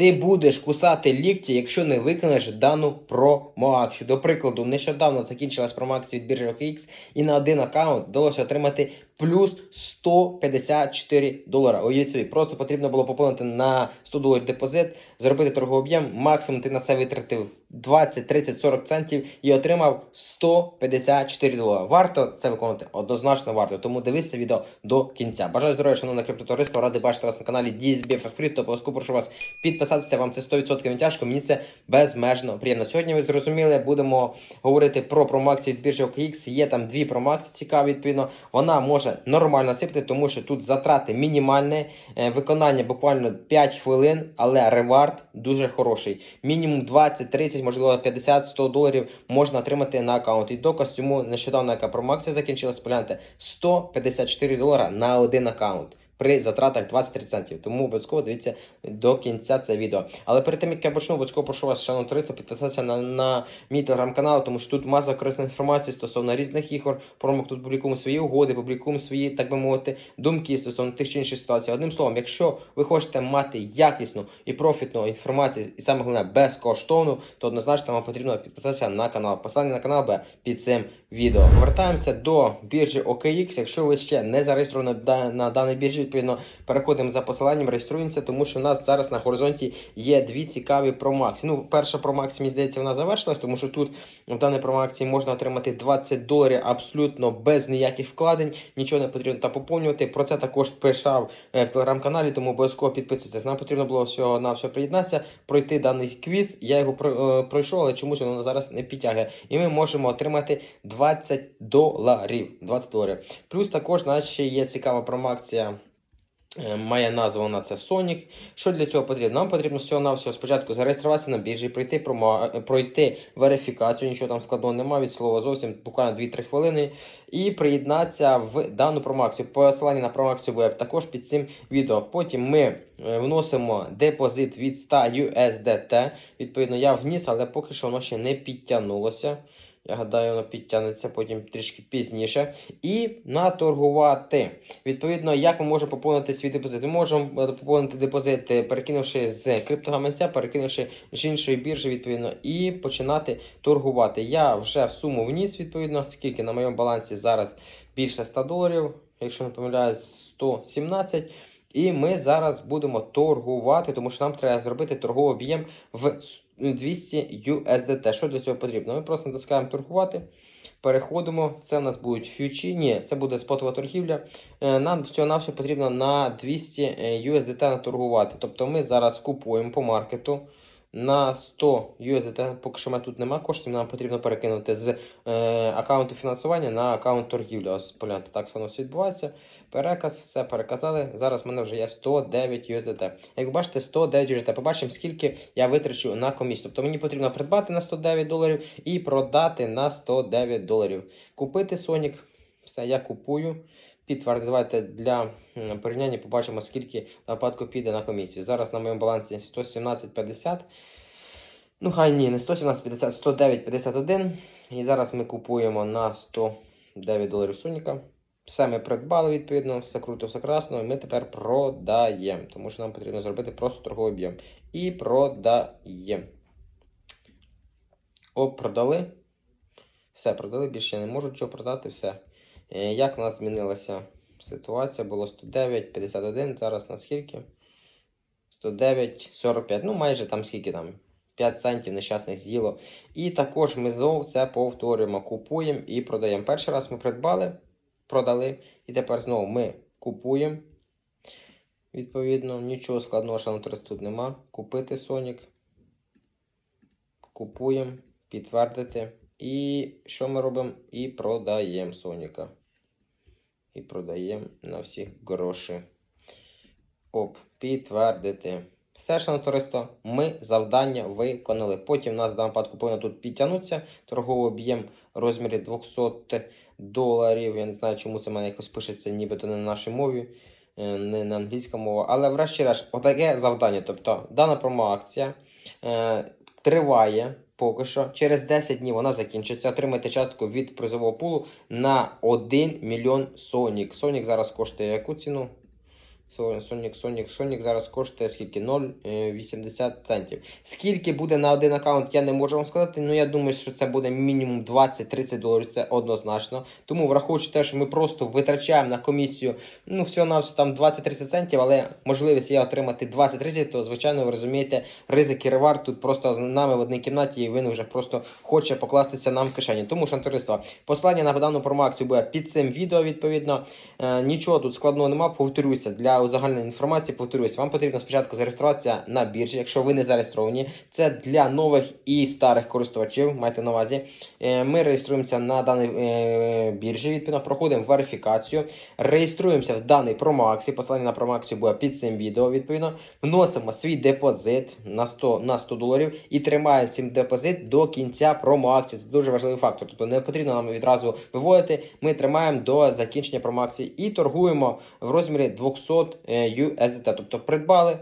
Ти будеш кусати лікті, якщо не виконаєш дану промо-акцію. До прикладу, нещодавно закінчилась промо-акція від біржі OKX і на один аккаунт вдалося отримати плюс 154 долара. Уявіть собі, просто потрібно було поповнити на 100 доларів депозит, зробити торговий об'єм. Максимум ти на це витратив 20, 30, 40 центів і отримав 154 долара. Варто це виконувати? Однозначно варто. Тому дивись відео до кінця. Бажаю здоров'я, шановне криптотовариство. Радий бачити вас на каналі DSBF Crypto. Обов'язково прошу вас підписатися. Вам це 100% не тяжко. Мені це безмежно приємно. Сьогодні ви зрозуміли, будемо говорити про промоакції від біржі OKX. Є там дві промоакції цікаві, відповідно. Вона може нормально сипти, тому що тут затрати мінімальні, е, виконання буквально 5 хвилин, але ревард дуже хороший. Мінімум 20, 30, можливо 50, 100 доларів можна отримати на аккаунт. І доказ цьому нещодавно яка промоакція закінчилась, погляньте, 154 долара на один аккаунт. При затратах 20 центів. Тому обов'язково дивіться до кінця це відео. Але перед тим як я почну, обов'язково прошу вас, шановні туристи, підписатися на, на мій телеграм-канал, тому що тут маса корисної інформації стосовно різних ігор. Промок тут публікуємо свої угоди, публікуємо свої, так би мовити, думки стосовно тих чи інших ситуацій. Одним словом, якщо ви хочете мати якісну і профітну інформацію, і саме головне безкоштовну, то однозначно вам потрібно підписатися на канал. Посилання на канал буде під цим відео. Повертаємося до біржі OKX. Якщо ви ще не зареєстровані на даній біржі, відповідно переходимо за посиланням, реєструємося, тому що у нас зараз на горизонті є дві цікаві промакції. Ну, перша промакція, мені здається, вона завершилась, тому що тут в даній промакції можна отримати 20 доларів абсолютно без ніяких вкладень, нічого не потрібно там поповнювати. Про це також писав е, в телеграм-каналі, тому обов'язково підписуйтесь. Нам потрібно було всього на все приєднатися, пройти даний квіз. Я його е, пройшов, але чомусь воно зараз не підтягує. І ми можемо отримати 20 доларів. 20 доларів. Плюс також у нас ще є цікава промакція. Е, Має назву вона це Sonic. Що для цього потрібно? Нам потрібно всього на всього спочатку зареєструватися на біржі, пройти промо, е, пройти верифікацію, нічого там складного немає від слова зовсім буквально 2-3 хвилини. І приєднатися в дану промакцію. Посилання на промакцію веб також під цим відео. Потім ми е, вносимо депозит від 100 USDT. Відповідно, я вніс, але поки що воно ще не підтягнулося. Я гадаю, воно підтягнеться потім трішки пізніше. І наторгувати. Відповідно, як ми можемо поповнити свій депозит? Ми можемо е, поповнити депозит, е, перекинувши з криптогаманця, перекинувши з іншої біржі, відповідно, і починати торгувати. Я вже в суму вніс, відповідно, скільки на моєму балансі зараз більше 100 доларів, якщо не помиляюсь, 117. І ми зараз будемо торгувати, тому що нам треба зробити торговий об'єм в 200 USDT. Що для цього потрібно? Ми просто натискаємо торгувати. Переходимо. Це в нас будуть фьючі. Ні, це буде спотова торгівля. Е, Нам всього на все потрібно на 200 USDT наторгувати. Тобто ми зараз купуємо по маркету. На 100 USDT, поки що в мене тут немає коштів, нам потрібно перекинути з е, аккаунту фінансування на аккаунт торгівлі. Ось погляньте, так воно все відбувається. Переказ, все переказали. Зараз в мене вже є 109 USDT. Як ви бачите, 109 USDT. Побачимо, скільки я витрачу на комісію. Тобто мені потрібно придбати на 109 доларів і продати на 109 доларів. Купити Sonic. Все, я купую. Підтвердити. Давайте для порівняння побачимо, скільки на випадку піде на комісію. Зараз на моєму балансі 117,50. Ну, хай ні, не 117,50, 109,51. І зараз ми купуємо на 109 доларів Соніка. Все ми придбали, відповідно, все круто, все красно. І ми тепер продаємо. Тому що нам потрібно зробити просто торговий об'єм. І продаємо. О, продали. Все, продали, більше я не можу нічого продати, все. Е, Як у нас змінилася ситуація? Було 109, 51, зараз на скільки? 109, 45, ну майже там скільки там? 5 центів нещасних з'їло. І також ми знову це повторюємо. Купуємо і продаємо. Перший раз ми придбали, продали, і тепер знову ми купуємо. Відповідно, нічого складного, що тут нема. Купити Sonic. Купуємо, підтвердити. І що ми робимо? І продаємо Соніка. І продаємо на всіх гроші. Оп, підтвердити. Все, шановне товариство, ми завдання виконали. Потім в нас в даному випадку повинно тут підтягнутися. Торговий об'єм в розмірі 200 доларів. Я не знаю, чому це в мене якось пишеться, нібито не на нашій мові, е, не на англійська мова. Але врешті-решт, отаке завдання. Тобто, дана промоакція е, триває. Поки що через 10 днів вона закінчиться. Отримайте частку від призового пулу на 1 мільйон Sonic. Sonic зараз коштує яку ціну? Сонік, Сонік, Сонік зараз коштує скільки? 0,80 центів. Скільки буде на один аккаунт, я не можу вам сказати. Ну я думаю, що це буде мінімум 20-30 доларів. Це однозначно. Тому враховуючи те, що ми просто витрачаємо на комісію, ну всього на все там 20-30 центів, але можливість є отримати 20-30, то звичайно ви розумієте, ризик і ревар тут просто з нами в одній кімнаті, і він вже просто хоче покластися нам в кишені. Тому, шантуриство, посилання на дану промоакцію буде під цим відео, відповідно. Е, нічого тут складного нема. Повторюся, для узагальненої інформації, повторюсь, вам потрібно спочатку зареєструватися на біржі, якщо ви не зареєстровані. Це для нових і старих користувачів, майте на увазі. Е, Ми реєструємося на даній е, біржі, відповідно, проходимо верифікацію, реєструємося в даний промоакції. Посилання на промоакцію буде під цим відео. Відповідно, вносимо свій депозит на 100, на 100 доларів і тримаємо цим депозит до кінця промоакції. Це дуже важливий фактор. Тобто не потрібно нам відразу виводити. Ми тримаємо до закінчення промоакції і торгуємо в розмірі 200 е, USDT. Тобто придбали.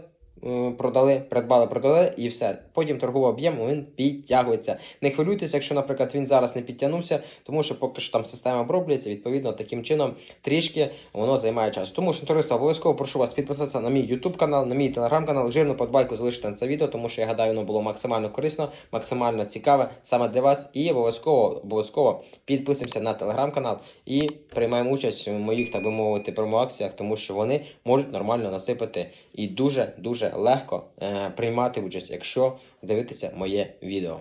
Продали, придбали, продали і все. Потім торговий об'єм він підтягується. Не хвилюйтеся, якщо, наприклад, він зараз не підтягнувся, тому що поки що там система оброблюється, відповідно, таким чином трішки воно займає час. Тому що товариство, обов'язково прошу вас підписатися на мій YouTube канал, на мій телеграм канал, жирну подбайку залишити на це відео, тому що я гадаю, воно було максимально корисно, максимально цікаве саме для вас. І обов'язково обов'язково підписуємося на телеграм канал і приймаємо участь у моїх, так би мовити, промоакціях, тому що вони можуть нормально насипати і дуже дуже легко е, приймати участь, якщо дивитися моє відео.